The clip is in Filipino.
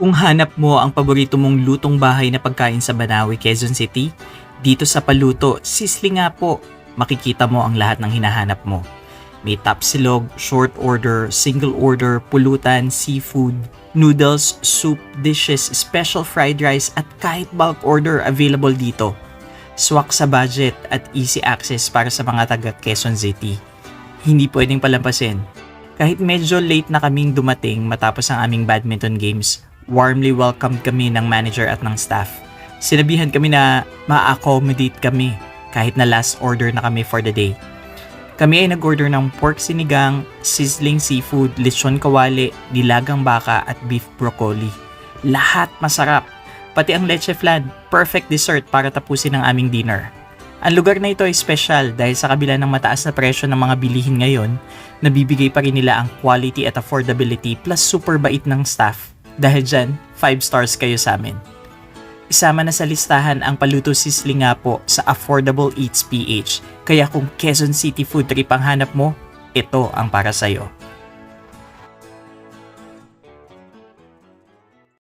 Kung hanap mo ang paborito mong lutong bahay na pagkain sa Banawi, Quezon City, dito sa Paluto, sisli nga po, makikita mo ang lahat ng hinahanap mo. May tapsilog, short order, single order, pulutan, seafood, noodles, soup, dishes, special fried rice at kahit bulk order available dito. Swak sa budget at easy access para sa mga taga Quezon City. Hindi pwedeng palampasin. Kahit medyo late na kaming dumating matapos ang aming badminton games, warmly welcomed kami ng manager at ng staff. Sinabihan kami na ma-accommodate kami kahit na last order na kami for the day. Kami ay nag-order ng pork sinigang, sizzling seafood, lechon kawali, nilagang baka at beef broccoli. Lahat masarap. Pati ang leche flan, perfect dessert para tapusin ang aming dinner. Ang lugar na ito ay special dahil sa kabila ng mataas na presyo ng mga bilihin ngayon, nabibigay pa rin nila ang quality at affordability plus super bait ng staff. Dahil dyan, 5 stars kayo sa amin. Isama na sa listahan ang Paluto Sisling nga po sa Affordable Eats PH. Kaya kung Quezon City food trip ang hanap mo, ito ang para sa'yo.